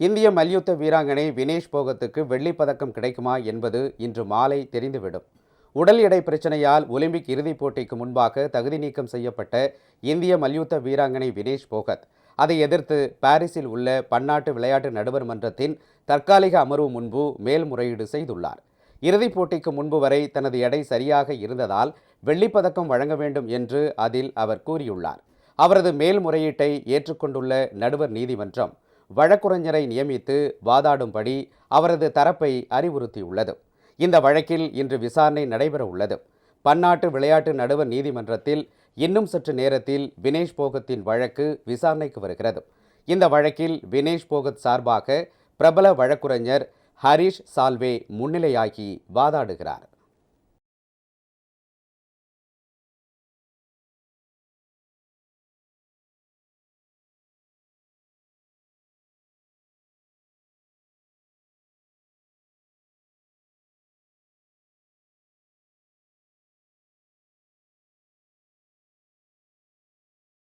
இந்திய மல்யுத்த வீராங்கனை வினேஷ் போகத்துக்கு வெள்ளிப் பதக்கம் கிடைக்குமா என்பது இன்று மாலை தெரிந்துவிடும். உடல் எடை பிரச்சனையால் ஒலிம்பிக் இறுதிப் போட்டிக்கு முன்பாக தகுதி நீக்கம் செய்யப்பட்ட இந்திய மல்யுத்த வீராங்கனை வினேஷ் போகத் அதை எதிர்த்து பாரிஸில் உள்ள பன்னாட்டு விளையாட்டு நடுவர் மன்றத்தின் தற்காலிக அமர்வு முன்பு மேல்முறையீடு செய்துள்ளார். இறுதிப் போட்டிக்கு முன்பு வரை தனது எடை சரியாக இருந்ததால் வெள்ளிப்பதக்கம் வழங்க வேண்டும் என்று அதில் அவர் கூறியுள்ளார். அவரது மேல்முறையீட்டை ஏற்றுக்கொண்டுள்ள நடுவர் நீதிமன்றம் வழக்குரைஞரை நியமித்து வாதாடும்படி அவரது தரப்பை அறிவுறுத்தியுள்ளது. இந்த வழக்கில் இன்று விசாரணை நடைபெற உள்ளது. பன்னாட்டு விளையாட்டு நடுவர் நீதிமன்றத்தில் இன்னும் சற்று நேரத்தில் வினேஷ் போகத்தின் வழக்கு விசாரணைக்கு வருகிறது. இந்த வழக்கில் வினேஷ் போகத் சார்பாக பிரபல வழக்குரைஞர் ஹரிஷ் சால்வே முன்னிலையாகி வாதாடுகிறார்.